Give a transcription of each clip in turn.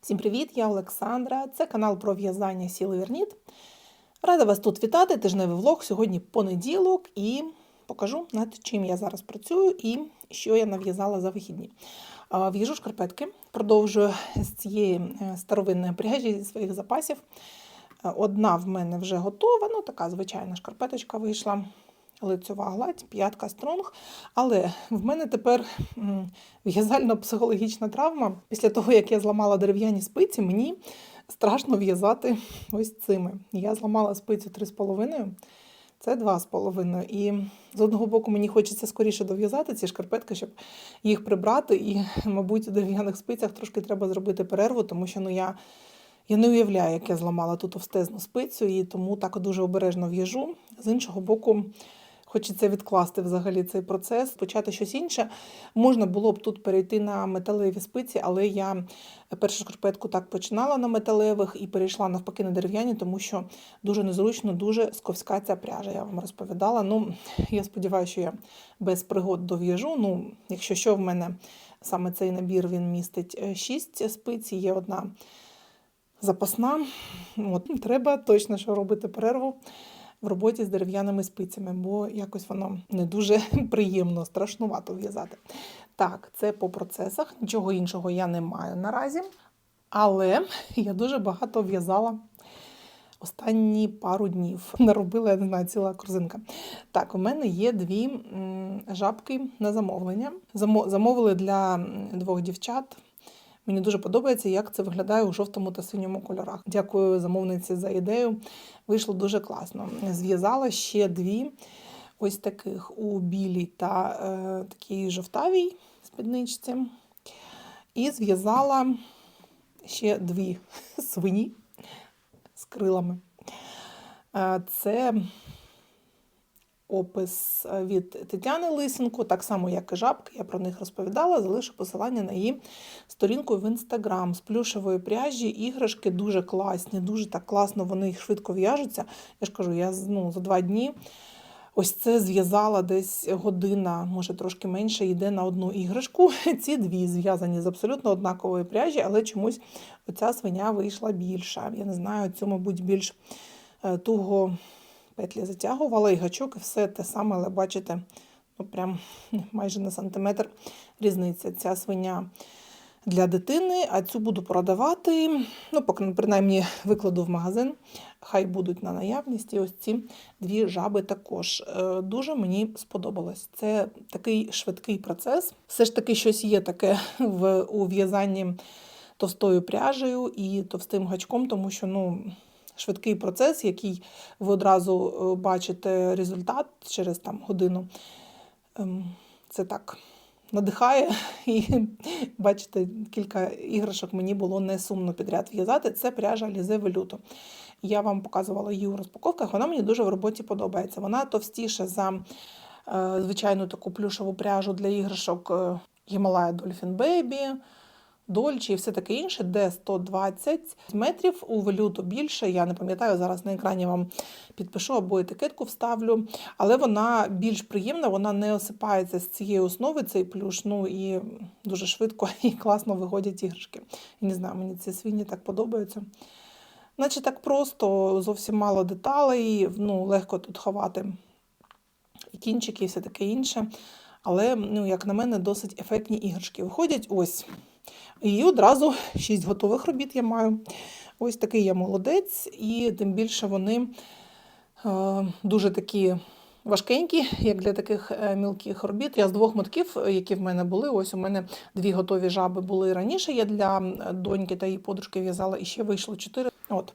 Всім привіт! Я Олександра. Це канал про в'язання Сіли Верніт. Рада вас тут вітати. Тижневий влог. Сьогодні понеділок і покажу, над чим я зараз працюю і що я нав'язала за вихідні. В'яжу шкарпетки, продовжую з цієї е, старовинної пряжі зі своїх запасів. Е, Одна в мене вже готова, ну така звичайна шкарпеточка вийшла. Лицьова гладь, п'ятка стронг. Але в мене тепер в'язально-психологічна травма. Після того, як я зламала дерев'яні спиці, мені страшно в'язати ось цими. Я зламала спицю 3,5, це 2,5. І з одного боку мені хочеться скоріше дов'язати ці шкарпетки, щоб їх прибрати. І, мабуть, у дерев'яних спицях трошки треба зробити перерву, тому що ну, я. Я не уявляю, як я зламала ту товстезну спицю, і тому так дуже обережно в'яжу. З іншого боку, хочеться відкласти взагалі цей процес, почати щось інше. Можна було б тут перейти на металеві спиці, але я першу шкарпетку так починала на металевих і перейшла навпаки на дерев'яні, тому що дуже незручно, дуже сковська ця пряжа. Я вам розповідала. Ну, я сподіваюся, що я без пригод дов'яжу. Ну, якщо що, в мене саме цей набір він містить 6 спиць, є одна запасна. От, треба точно що робити перерву в роботі з дерев'яними спицями, бо якось воно не дуже приємно, страшнувато в'язати. Так, це по процесах. Нічого іншого я не маю наразі. Але я дуже багато в'язала останні пару днів. Наробила, я не знаю, ціла корзинка. Так, у мене є дві жабки на замовлення. Замовили для двох дівчат. Мені дуже подобається, як це виглядає у жовтому та синьому кольорах. Дякую замовниці за ідею. Вийшло дуже класно. Зв'язала ще дві ось таких у білій та е, такій жовтавій спідничці. І зв'язала ще дві свині з крилами. Е, Це опис е, від Тетяни Лисенко, так само, як і жабки, я про них розповідала, залишу посилання на її сторінку в інстаграм з плюшевої пряжі. Іграшки дуже класні, дуже так класно вони швидко в'яжуться. Я ж кажу, я ну, за два дні ось це зв'язала десь година, може трошки менше, йде на одну іграшку. Ці дві зв'язані з абсолютно однакової пряжі, але чомусь оця свиня вийшла більша. Я не знаю, цю, мабуть, більш е, туго петлі затягувала і гачок, і все те саме, але бачите, ну прям майже на сантиметр різниця. Ця свиня для дитини, а цю буду продавати. Ну, поки принаймні викладу в магазин. Хай будуть на наявність. І ось ці дві жаби також. Е, Дуже мені сподобалось. Це такий швидкий процес. Все ж таки, щось є таке в у в'язанні товстою пряжею і товстим гачком, тому що ну, швидкий процес, який ви одразу е, бачите результат через там, годину. Ем, Це так надихає. І бачите, кілька іграшок мені було не сумно підряд в'язати. Це пряжа Лізе Велюто. Я вам показувала її у розпаковках. Вона мені дуже в роботі подобається. Вона товстіша за е, звичайну таку плюшеву пряжу для іграшок е, Dolphin Baby. Дольче і все таке інше, де 120 метрів, у велюту більше. Я не пам'ятаю, зараз на екрані вам підпишу або етикетку вставлю. Але вона більш приємна, вона не осипається з цієї основи, цей плюш, ну і дуже швидко і класно виходять іграшки. І не знаю, мені ці свині так подобаються. Наче так просто, зовсім мало деталей, ну, легко тут ховати і кінчики, і все таке інше. Але, ну, як на мене, досить ефектні іграшки. Виходять ось. І одразу шість готових робіт я маю. Ось такий я молодець, і тим більше вони е, дуже такі важкенькі, як для таких е, мілких робіт. Я з двох мотків, які в мене були, ось у мене дві готові жаби були раніше. Я для доньки та її подружки в'язала, і ще вийшло чотири. От.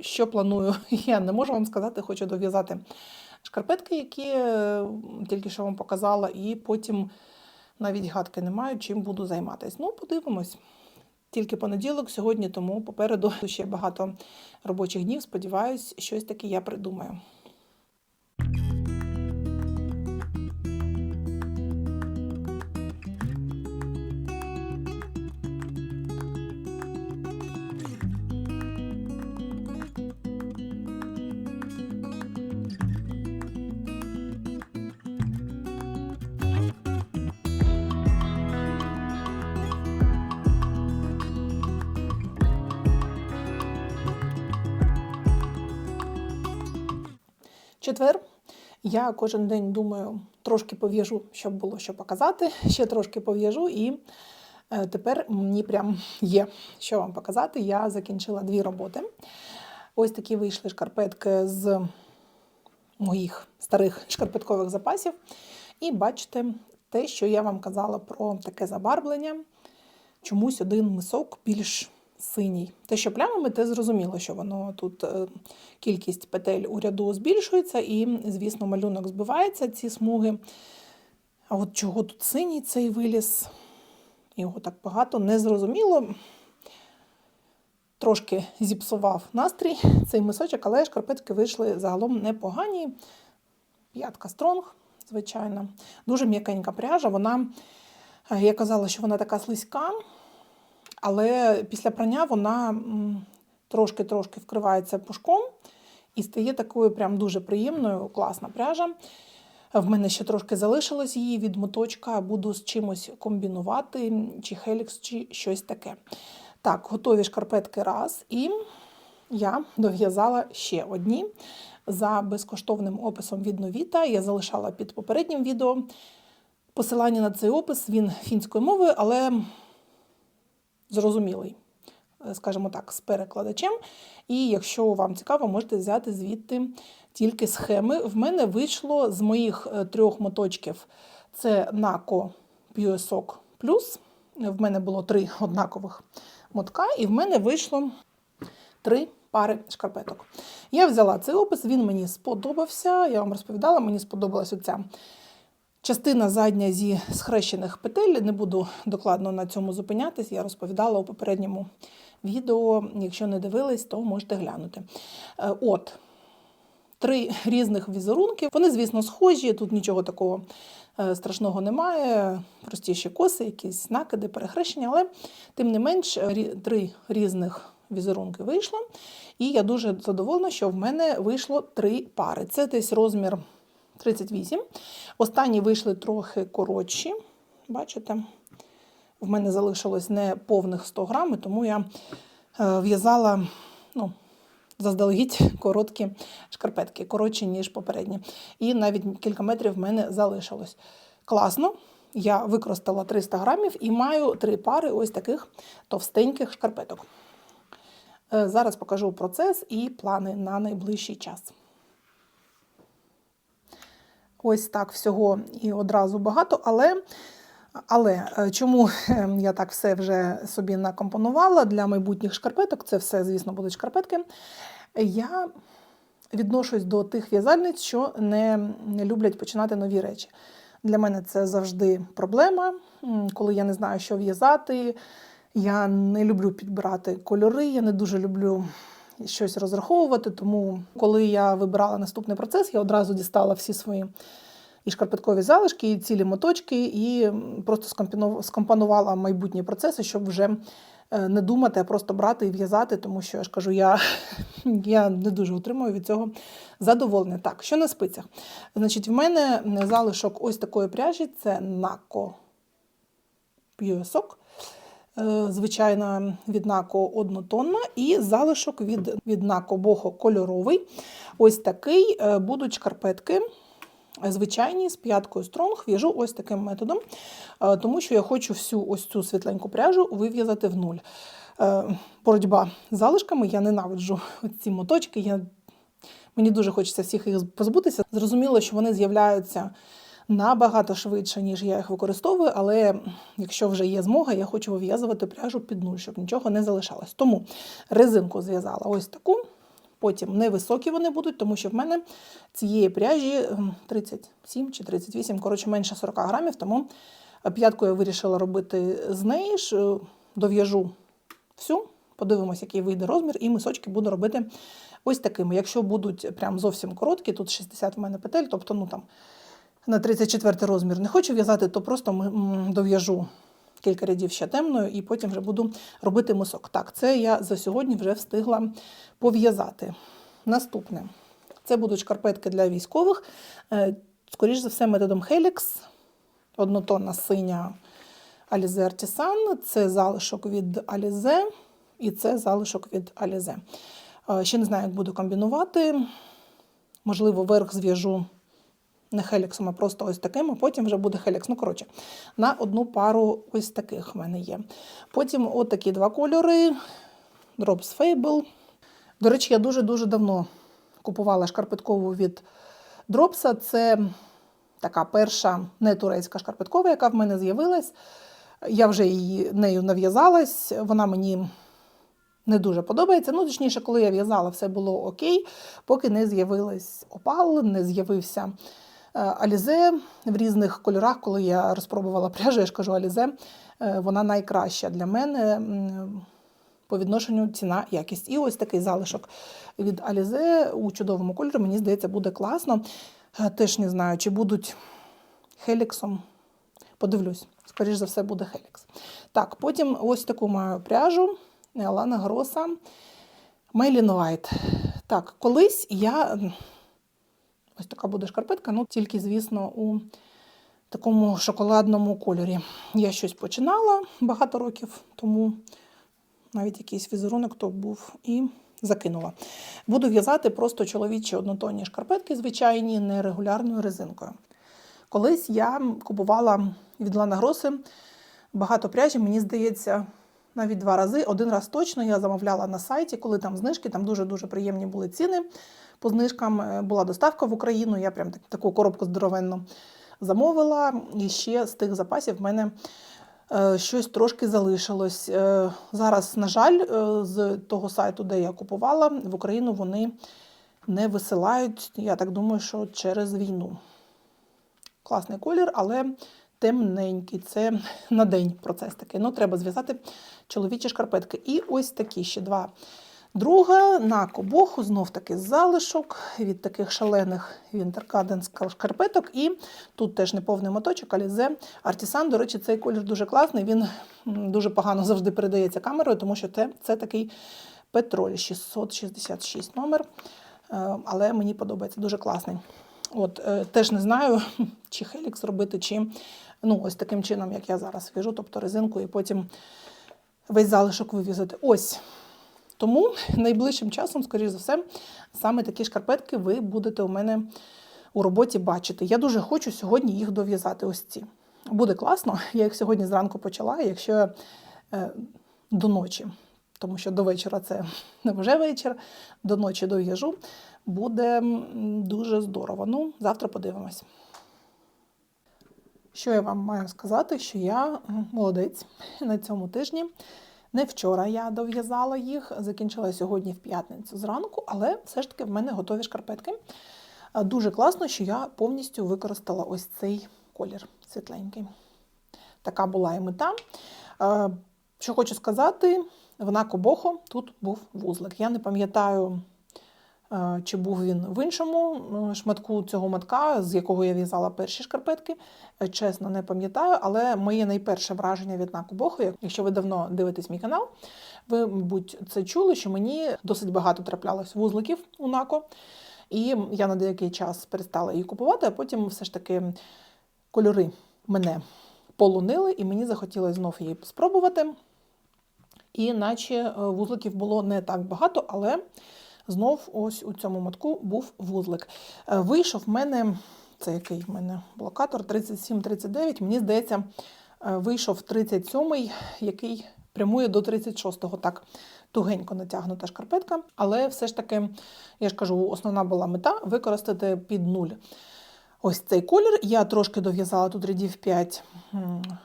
Що планую, я не можу вам сказати, хочу дов'язати шкарпетки, які е, тільки що вам показала, і потім навіть гадки не маю, чим буду займатися. Ну, подивимось. Тільки понеділок сьогодні, тому попереду ще багато робочих днів. Сподіваюсь, щось таке я придумаю. Четвер. Я кожен день думаю, трошки пов'яжу, щоб було що показати. Ще трошки пов'яжу, і е, тепер мені прям є що вам показати. Я закінчила дві роботи. Ось такі вийшли шкарпетки з моїх старих шкарпеткових запасів. І бачите те, що я вам казала про таке забарвлення. Чомусь один мисок більш синій. Те, що плямами, те зрозуміло, що воно тут е, кількість петель у ряду збільшується, і, звісно, малюнок збивається, ці смуги. А от чого тут синій цей виліз? Його так багато, не зрозуміло. Трошки зіпсував настрій цей мисочок, але шкарпетки вийшли загалом непогані. П'ятка стронг, звичайно. Дуже м'якенька пряжа. Вона, е, я казала, що вона така слизька, але після прання вона трошки-трошки вкривається пушком і стає такою прям дуже приємною, класна пряжа. В мене ще трошки залишилось її від моточка, буду з чимось комбінувати, чи хелікс, чи щось таке. Так, готові шкарпетки раз. І я дов'язала ще одні за безкоштовним описом від Новіта. Я залишала під попереднім відео посилання на цей опис. Він фінською мовою, але зрозумілий, е, скажімо так, з перекладачем. І якщо вам цікаво, можете взяти звідти тільки схеми. В мене вийшло з моїх е, трьох моточків це NACO PUSOC Plus. В мене було три однакових мотка, і в мене вийшло три пари шкарпеток. Я взяла цей опис, він мені сподобався. Я вам розповідала, мені сподобалась оця частина задня зі схрещених петель. Не буду докладно на цьому зупинятись. Я розповідала у попередньому відео. Якщо не дивились, то можете глянути. Е, От. Три різних візерунки. Вони, звісно, схожі. Тут нічого такого е, страшного немає. Простіші коси, якісь накиди, перехрещення, але тим не менш, три різних візерунки вийшло. І я дуже задоволена, що в мене вийшло три пари. Це десь розмір 38. Останні вийшли трохи коротші. Бачите? В мене залишилось не повних 100 грам, тому я е, в'язала ну, заздалегідь короткі шкарпетки, коротші, ніж попередні. І навіть кілька метрів в мене залишилось. Класно. Я використала 300 грамів і маю три пари ось таких товстеньких шкарпеток. Е, Зараз покажу процес і плани на найближчий час. Ось так всього і одразу багато, але, але е, чому е, я так все вже собі накомпонувала для майбутніх шкарпеток, це все, звісно, будуть шкарпетки. Я відношусь до тих в'язальниць, що не, не люблять починати нові речі. Для мене це завжди проблема, коли я не знаю, що в'язати. Я не люблю підбирати кольори, я не дуже люблю щось розраховувати. Тому, коли я вибирала наступний процес, я одразу дістала всі свої і шкарпеткові залишки, і цілі моточки, і просто скомпонувала майбутні процеси, щоб вже е, не думати, а просто брати і в'язати, тому що я ж кажу, я, я не дуже отримую від цього задоволення. Так, що на спицях? Значить, в мене залишок ось такої пряжі це Нако п'юсок. Е, Звичайна від Нако однотонна, і залишок від, від Бохо кольоровий. Ось такий е, будуть шкарпетки. е, Звичайні з п'яткою стронг в'яжу ось таким методом, тому що я хочу всю ось цю світленьку пряжу вив'язати в нуль. Боротьба з залишками, я ненавиджу ці моточки. Я... Мені дуже хочеться всіх їх позбутися. Зрозуміло, що вони з'являються набагато швидше, ніж я їх використовую, але якщо вже є змога, я хочу вив'язувати пряжу під нуль, щоб нічого не залишалось. Тому резинку зв'язала ось таку. Потім невисокі вони будуть, тому що в мене цієї пряжі ем, 37 чи 38, коротше, менше 40 грамів, тому п'ятку я вирішила робити з неї ж, е, дов'яжу всю, подивимось, який вийде розмір, і мисочки буду робити ось такими. Якщо будуть прям зовсім короткі, тут 60 в мене петель, тобто ну там на 34 розмір не хочу в'язати, то просто дов'яжу кілька рядів ще темною і потім вже буду робити мисок. Так, це я за сьогодні вже встигла пов'язати. Наступне. Це будуть шкарпетки для військових. Е, Скоріш за все, методом Helix. Однотонна синя Alize Artisan. Це залишок від Alize і це залишок від Alize. Е, Ще не знаю, як буду комбінувати. можливо, верх зв'яжу не хеліксом, а просто ось таким, а потім вже буде хелікс. Ну, коротше, на одну пару ось таких в мене є. Потім от два кольори. Drops Fable. До речі, я дуже-дуже давно купувала шкарпеткову від Дропса. Це така перша не турецька шкарпеткова, яка в мене з'явилась. Я вже її нею нав'язалась. Вона мені не дуже подобається. Ну, точніше, коли я в'язала, все було окей, поки не з'явилась опал, не з'явився Алізе в різних кольорах. Коли я розпробувала пряжу, я ж кажу, Алізе, е, вона найкраща для мене. По відношенню ціна якість. І ось такий залишок від Alize у чудовому кольорі, мені здається, буде класно. Е, Теж не знаю, чи будуть хеліксом. Подивлюсь, скоріш за все, буде хелікс. Так, потім ось таку маю пряжу Лана Гроса Мейлін White. Так, колись я. Ось така буде шкарпетка, ну тільки, звісно, у такому шоколадному кольорі. Я щось починала багато років тому навіть якийсь візерунок то був і закинула. Буду в'язати просто чоловічі однотонні шкарпетки, звичайні, нерегулярною резинкою. Колись я купувала від Лана Гроси багато пряжі, мені здається, навіть два рази. Один раз точно я замовляла на сайті, коли там знижки, там дуже-дуже приємні були ціни. По знижкам Е, була доставка в Україну, я прям так- таку коробку здоровенну замовила. І ще з тих запасів в мене е, щось трошки залишилось. Е, Зараз, на жаль, з того сайту, де я купувала, в Україну вони не висилають. Я так думаю, що через війну. Класний колір, але темненький. Це на день процес такий. Ну, треба зв'язати чоловічі шкарпетки. І ось такі ще два. Друга на кобоху, знов таки залишок від таких шалених Cadence шкарпеток. І тут теж неповний моточок, Alize Artisan. До речі, цей колір дуже класний. Він дуже погано завжди передається камерою, тому що це, це такий Петроль 666 номер. Е, Але мені подобається дуже класний. От, е, теж не знаю, чи хелікс робити, чи ну, ось таким чином, як я зараз в'яжу, тобто резинку, і потім весь залишок вивізати. Ось. Тому найближчим часом, скоріш за все, саме такі шкарпетки ви будете у мене у роботі бачити. Я дуже хочу сьогодні їх дов'язати. Ось ці. Буде класно. Я їх сьогодні зранку почала, якщо я е, до ночі, тому що до вечора це не вже вечір, до ночі дов'яжу. Буде дуже здорово. Ну, завтра подивимось. Що я вам маю сказати, що я молодець на цьому тижні. Не вчора я дов'язала їх, закінчила сьогодні в п'ятницю зранку, але все ж таки в мене готові шкарпетки. Дуже класно, що я повністю використала ось цей колір світленький. Така була і мета. Е, Що хочу сказати, в Накобохо тут був вузлик. Я не пам'ятаю, е, чи був він в іншому е, шматку цього матка, з якого я в'язала перші шкарпетки. Е, Чесно, не пам'ятаю, але моє найперше враження від Накобохо, якщо ви давно дивитесь мій канал, ви, мабуть, це чули, що мені досить багато траплялось вузликів у Нако. І я на деякий час перестала її купувати, а потім все ж таки кольори мене полонили, і мені захотілося знов її спробувати. І наче е, вузликів було не так багато, але знов ось у цьому мотку був вузлик. Е, Вийшов в мене, це який в мене блокатор 37-39, мені здається, е, вийшов 37-й, який прямує до 36-го. Так, тугенько натягнута шкарпетка, але все ж таки, я ж кажу, основна була мета використати під нуль. Ось цей колір. Я трошки дов'язала тут рядів 5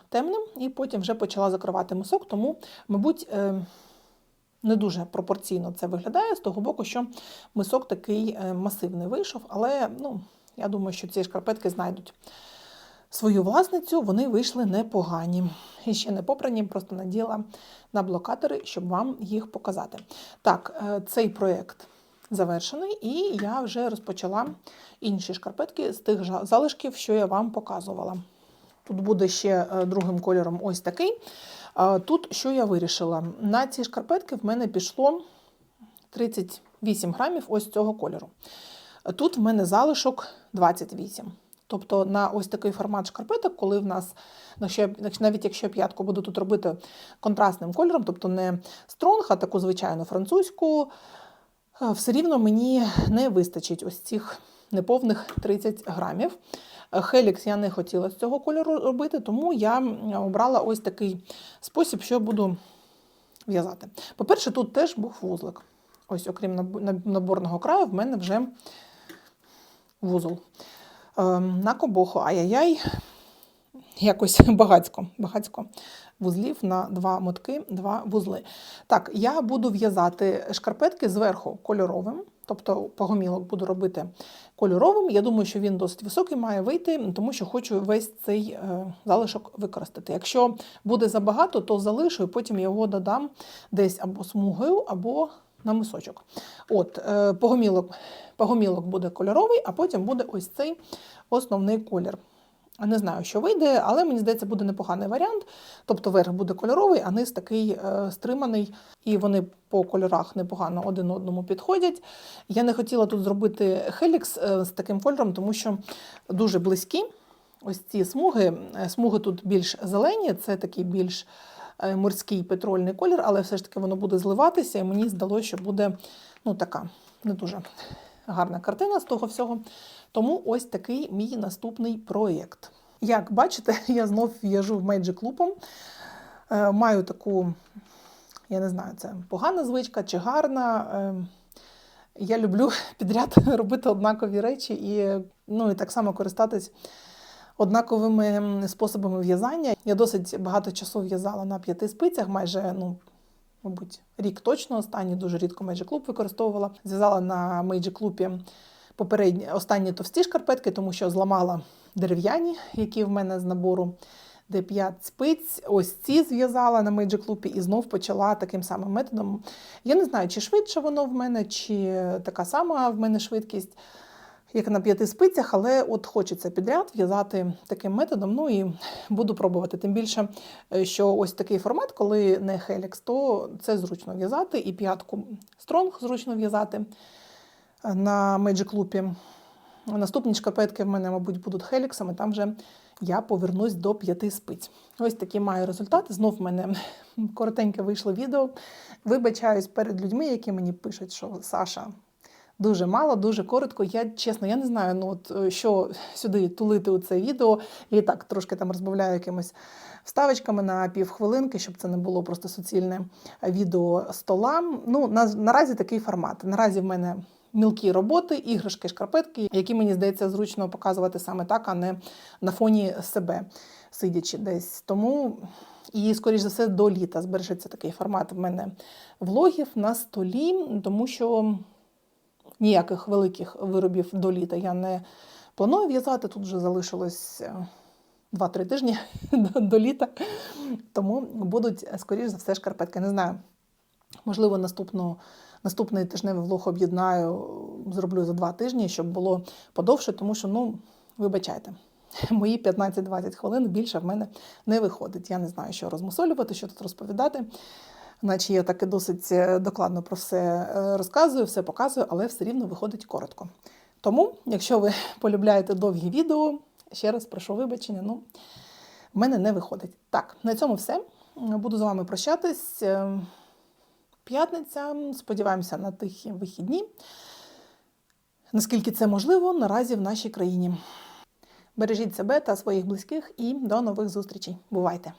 темним, і потім вже почала закривати мисок, тому, мабуть, е, не дуже пропорційно це виглядає з того боку, що мисок такий е, масивний вийшов, але ну, я думаю, що ці шкарпетки знайдуть свою власницю, вони вийшли непогані. І ще не попрані, просто наділа на блокатори, щоб вам їх показати. Так, е, цей проєкт завершений, і я вже розпочала інші шкарпетки з тих залишків, що я вам показувала. Тут буде ще е, другим кольором ось такий. Тут що я вирішила? На ці шкарпетки в мене пішло 38 грамів ось цього кольору. Тут в мене залишок 28. Тобто на ось такий формат шкарпеток, коли в нас, навіть якщо п'ятку буду тут робити контрастним кольором, тобто не стронг, а таку звичайну французьку, Е, Все рівно мені не вистачить ось цих неповних 30 грамів. Е, Хелікс я не хотіла з цього кольору робити, тому я обрала ось такий спосіб, що буду в'язати. По-перше, тут теж був вузлик. Ось, окрім наб- наб- наборного краю, в мене вже вузол. Ем, На кобоху, ай-яй-яй, якось багацько, багацько вузлів на два мотки, два вузли. Так, я буду в'язати шкарпетки зверху кольоровим, тобто погомілок буду робити кольоровим. Я думаю, що він досить високий має вийти, тому що хочу весь цей е, залишок використати. Якщо буде забагато, то залишу і потім його додам десь або смугою, або на мисочок. От, е, погомілок, погомілок буде кольоровий, а потім буде ось цей основний колір. Не знаю, що вийде, але мені здається, буде непоганий варіант. Тобто верх буде кольоровий, а низ такий е, стриманий, і вони по кольорах непогано один одному підходять. Я не хотіла тут зробити хелікс е, з таким кольором, тому що дуже близькі. Ось ці смуги. Е, Смуги тут більш зелені, це такий більш е, морський петрольний колір, але все ж таки воно буде зливатися, і мені здалося, що буде ну, така не дуже гарна картина з того всього. Тому ось такий мій наступний проєкт. Як бачите, я знов в'яжу в Magic Loop. Е, Маю таку, я не знаю, це погана звичка чи гарна. Е, Я люблю підряд робити однакові речі і, ну, і так само користатись однаковими способами в'язання. Я досить багато часу в'язала на п'яти спицях, майже ну, мабуть, рік точно останній, дуже рідко Magic Loop використовувала. Зв'язала на Magic Loop попередні останні товсті шкарпетки, тому що зламала дерев'яні, які в мене з набору. Де 5 спиць, ось ці зв'язала на Magic Loop і знов почала таким самим методом. Я не знаю, чи швидше воно в мене, чи така сама в мене швидкість, як на п'яти спицях, але от хочеться підряд в'язати таким методом. Ну і буду пробувати. Тим більше, е, що ось такий формат, коли не Helix, то це зручно в'язати, і п'ятку Strong зручно в'язати на Magic Loop. Наступні шкарпетки в мене, мабуть, будуть хеліксами, там вже я повернусь до п'яти спиць. Ось такі маю результати. Знов в мене коротеньке вийшло відео. Вибачаюсь перед людьми, які мені пишуть, що Саша. Дуже мало, дуже коротко. Я чесно, я не знаю, ну от е, що сюди тулити у це відео. Я і так трошки там розбавляю якимось вставочками на півхвилинки, щоб це не було просто суцільне відео стола. Ну, на, наразі такий формат. Наразі в мене мілкі роботи, іграшки, шкарпетки, які мені здається зручно показувати саме так, а не на фоні себе, сидячи десь. Тому і, скоріш за все, до літа збережеться такий формат в мене влогів на столі, тому що ніяких великих виробів до літа я не планую в'язати. Тут вже залишилось е, 2-3 тижні до, літа. Тому будуть, скоріш за все, шкарпетки. Не знаю. Можливо, наступну, наступний тижневий влог об'єднаю, зроблю за два тижні, щоб було подовше, тому що, ну, вибачайте, мої 15-20 хвилин більше в мене не виходить. Я не знаю, що розмусолювати, що тут розповідати. Наче я таки досить е, докладно про все е, розказую, все показую, але все рівно виходить коротко. Тому, якщо ви полюбляєте довгі відео, ще раз прошу вибачення, ну, в мене не виходить. Так, на цьому все. Буду з вами прощатись. Е, П'ятниця, сподіваємося на тихі вихідні. Наскільки це можливо наразі в нашій країні. Бережіть себе та своїх близьких і до нових зустрічей. Бувайте!